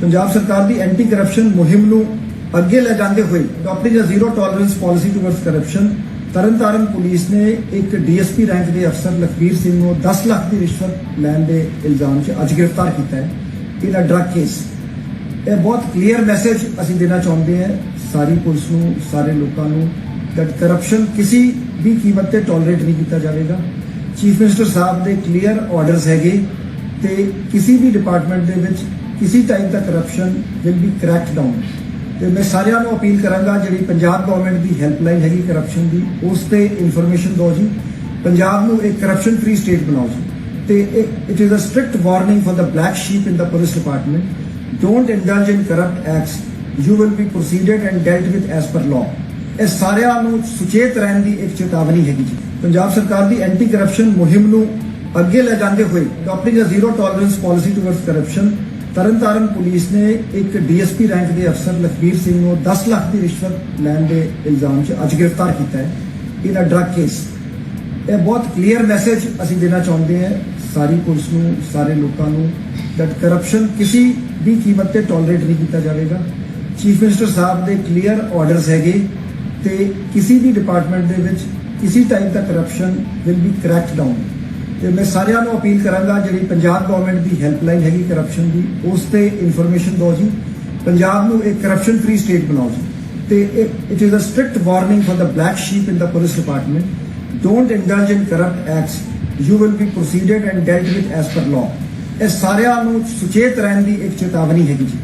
ਪੰਜਾਬ ਸਰਕਾਰ ਦੀ anti corruption ਮੁਹਿੰਮ ਨੂੰ ਅੱਗੇ ਲੈ ਜਾਂਦੇ ਹੋਏ adapting a zero tolerance policy towards corruption Tarn Taran police ਨੇ ਇੱਕ ਡੀਐਸਪੀ ਰੈਂਕ ਦੇ ਅਫਸਰ ਲਖਵੀਰ ਸਿੰਘ ਨੂੰ 10 ਲੱਖ ਦੀ ਰਿਸ਼ਵਤ ਲੈਣ ਦੇ ਇਲਜ਼ਾਮ 'ਚ ਅੱਜ ਗ੍ਰਿਫਤਾਰ ਕੀਤਾ ਹੈ। ਇਹਦਾ ਡਰਗ ਕੇਸ ਇਹ ਬਹੁਤ ਕਲੀਅਰ ਮੈਸੇਜ ਅਸੀਂ ਦੇਣਾ ਚਾਹੁੰਦੇ ਹਾਂ। ਸਾਰੀ ਪੁਲਿਸ ਨੂੰ, ਸਾਰੇ ਲੋਕਾਂ ਨੂੰ ਕਿ ਕਰਪਸ਼ਨ ਕਿਸੇ ਵੀ ਕੀਮਤ ਤੇ ਟੋਲਰੇਟ ਨਹੀਂ ਕੀਤਾ ਜਾਵੇਗਾ ਚੀਫ ਮਿਨਿਸਟਰ ਸਾਹਿਬ ਦੇ ਕਲੀਅਰ ਆਰਡਰਸ ਹੈਗੇ ਤੇ ਕਿਸੇ ਵੀ ਡਿਪਾਰਟਮੈਂਟ ਦੇ ਵਿੱਚ ਕਿਸੇ time the corruption will be cracked down ਤੇ ਮੈਂ ਸਾਰਿਆਂ ਨੂੰ ਅਪੀਲ ਕਰਾਂਗਾ ਜਿਹੜੀ ਪੰਜਾਬ ਗਵਰਨਮੈਂਟ ਦੀ ਹੈਲਪਲਾਈਨ ਹੈਗੀ ਕਰਪਸ਼ਨ ਦੀ ਉਸ ਤੇ ਇਨਫੋਰਮੇਸ਼ਨ ਦਿਓ ਜੀ ਪੰਜਾਬ ਨੂੰ ਇੱਕ ਕਰਪਸ਼ਨ ਫ੍ਰੀ ਸਟੇਟ ਬਣਾਓ ਜੀ ਤੇ it is a strict warning for the black sheep in the police department don't indulge in corrupt acts you will be proceeded and dealt with as per law ਇਹ ਸਾਰਿਆਂ ਨੂੰ ਸੁਚੇਤ ਰਹਿਣ ਦੀ ਇੱਕ ਚੇਤਾਵਨੀ ਹੈਗੀ ਜੀ। ਪੰਜਾਬ ਸਰਕਾਰ ਦੀ ਐਂਟੀ ਕਰਪਸ਼ਨ ਮੁਹਿੰਮ ਨੂੰ ਅੱਗੇ ਲੈ ਜਾਂਦੇ ਹੋਏ adapting a zero tolerance policy towards corruption Tarn Taran police ਨੇ ਇੱਕ ਡੀਐਸਪੀ ਰੈਂਕ ਦੇ ਅਫਸਰ ਲਖਬੀਰ ਸਿੰਘ ਨੂੰ 10 ਲੱਖ ਦੀ ਰਿਸ਼ਵਤ ਲੈਣ ਦੇ ਇਲਜ਼ਾਮ 'ਚ ਅੱਜ ਗ੍ਰਿਫਤਾਰ ਕੀਤਾ ਹੈ। ਇਹਦਾ ਡਰਗ ਕੇਸ ਇਹ ਬਹੁਤ ਕਲੀਅਰ ਮੈਸੇਜ ਅਸੀਂ ਦੇਣਾ ਚਾਹੁੰਦੇ ਹਾਂ ਸਾਰੀ ਪੁਲਿਸ ਨੂੰ, ਸਾਰੇ ਲੋਕਾਂ ਨੂੰ ਕਿ ਕਰਪਸ਼ਨ ਕਿਸੇ ਵੀ ਕੀਮਤ ਤੇ ਟੋਲਰੇਟ ਨਹੀਂ ਕੀਤਾ ਜਾਵੇਗਾ। ਚੀਫ ਮਿਨਿਸਟਰ ਸਾਹਿਬ ਦੇ ਕਲੀਅਰ ਆਰਡਰਸ ਹੈਗੇ। ਤੇ ਕਿਸੇ ਵੀ ਡਿਪਾਰਟਮੈਂਟ ਦੇ ਵਿੱਚ ਕਿਸੇ type the corruption will be cracked down ਤੇ ਮੈਂ ਸਾਰਿਆਂ ਨੂੰ ਅਪੀਲ ਕਰਾਂਗਾ, ਜਿਹੜੀ ਪੰਜਾਬ ਗਵਰਨਮੈਂਟ ਦੀ ਹੈਲਪਲਾਈਨ ਹੈਗੀ ਕਰਪਸ਼ਨ ਦੀ, ਉਸ ਤੇ ਇਨਫੋਰਮੇਸ਼ਨ ਦਿਓ ਜੀ। ਪੰਜਾਬ ਨੂੰ ਇੱਕ ਕਰਪਸ਼ਨ ਫ੍ਰੀ ਸਟੇਟ ਬਣਾਓ ਜੀ। ਤੇ it is a strict warning for the black sheep in the police department don't indulge in corrupt acts you will be proceeded and dealt with as per law ਇਹ ਸਾਰਿਆਂ ਨੂੰ ਸੁਚੇਤ ਰਹਿਣ ਦੀ ਇੱਕ ਚੇਤਾਵਨੀ ਹੈਗੀ ਜੀ।